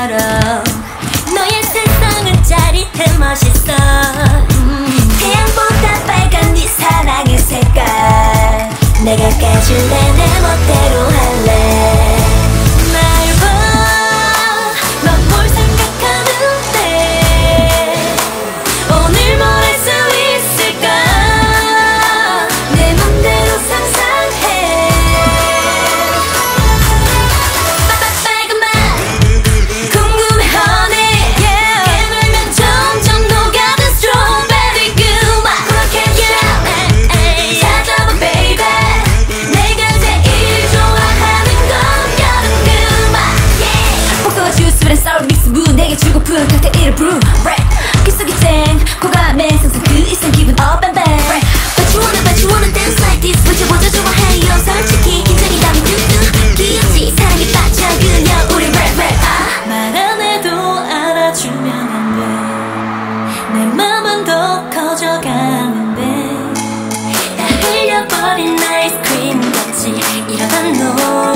너처럼 너의 세상은 짜릿해 멋있어. 주면 안돼내 맘은 더 커져가는데. 다 흘려버린 아이스크림 같이 이러다 너.